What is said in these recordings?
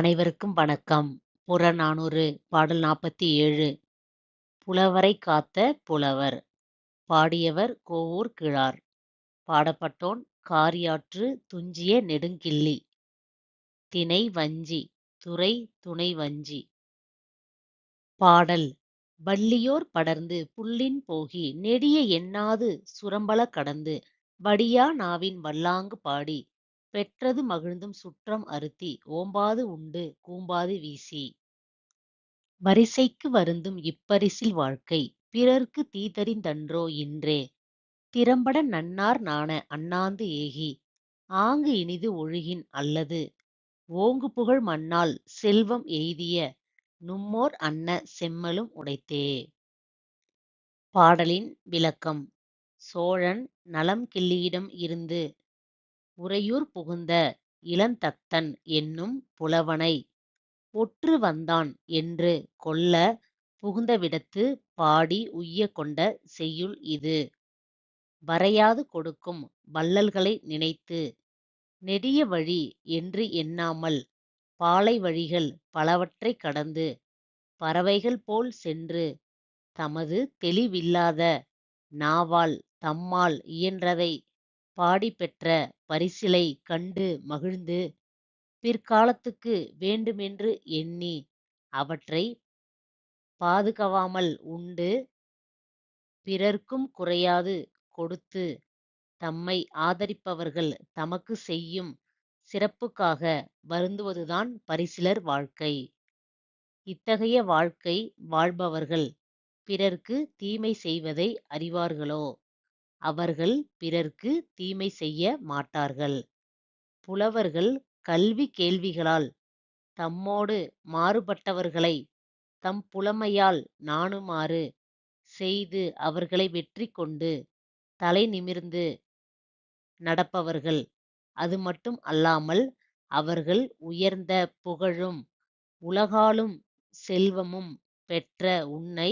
அனைவருக்கும் வணக்கம். புறநானூறு பாடல் 47 புலவரைக் காத்த புலவர். பாடியவர் கோவூர் கிழார். பாடப்பட்டோன் காரியாற்று துஞ்சிய நெடுங்கிள்ளி. திணை வஞ்சி. துறை துணை வஞ்சி. பாடல் வள்ளியோர் படர்ந்து புள்ளின் போகி நெடிய எண்ணாது சுரம்பல கடந்து வடியா நாவின் வல்லாங்கு பாடி பெற்றது மகிழ்ந்தும் சுற்றம் அருத்தி ஓம்பாது உண்டு கூம்பாது வீசி. வரிசைக்கு வருந்தும் இப்பரிசில் வாழ்க்கை பிறர்க்குத் தீதறிந் தன்றோ இன்றே திறம்பட நண்ணார் நாண அண்ணாந்து ஏகி ஆங்கு இனிது ஒழுகின் அல்லது ஓங்குபுகழ் மண்ணாள் செல்வம் எய்திய நும்மோர் அன்ன செம்மலும் உடைத்தே. பாடலின் விளக்கம் சோழன் நலம் கிள்ளியிடம் இருந்து உறையூர் புகுந்த இளந்தத்தன் என்னும் புலவனை ஒற்று வந்தான் என்று கொள்ளப் புகுந்தவிடத்துப் பாடி உய்யக் கொண்ட செய்யுள் இது. வரையாது கொடுக்கும் வள்ளல்களை நினைத்து நெடிய வழி என்று எண்ணாமல் பாலை வழிகள் பலவற்றைக் கடந்து பறவைகள் போல் சென்று தமது தெளிவில்லாத நாவால் தம்மால் இயன்றதை பாடி பெற்ற பரிசிலைக் கண்டு மகிழ்ந்து பிற்காலத்துக்கு வேண்டுமென்று எண்ணி அவற்றைப் பாதுகவாமல் உண்டு பிறர்க்கும் குறையாது கொடுத்து தம்மை ஆதரிப்பவர்கள் தமக்குச் செய்யும் சிறப்புக்காக வருந்துவதுதான் பரிசிலர் வாழ்க்கை. இத்தகைய வாழ்க்கை வாழ்பவர்கள் பிறர்க்குத் தீமை செய்வதை அறிவார்களோ அவர்கள் பிறர்க்குத் தீமை செய்ய மாட்டார்கள். புலவர்கள் கல்வி கேள்விகளால் தம்மோடு மாறுபட்டவர்களைத் தம் புலமையால் நாணுமாறு செய்து அவர்களை வெற்றி கொண்டு தலை நிமிர்ந்து நடப்பவர்கள். அது மட்டும் அல்லாமல் அவர்கள் உயர்ந்த புகழும் உலகாளும் செல்வமும் பெற்ற உன்னை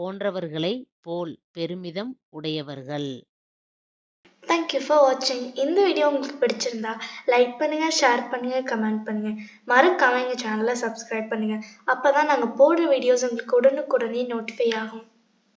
போன்றவர்களைப் போல் பெருமிதம் உடையவர்கள். தேங்க் யூ ஃபார் வாட்சிங் இந்த வீடியோ உங்களுக்கு பிடிச்சிருந்தா லைக் பண்ணுங்க ஷேர் பண்ணுங்க கமெண்ட் பண்ணுங்க. மறக்காம எங்கள் சேனலை சப்ஸ்கிரைப் பண்ணுங்க. அப்பதான் நாங்க போடுற வீடியோஸ் உங்களுக்கு உடனுக்குடனே நோட்டிஃபை ஆகும்.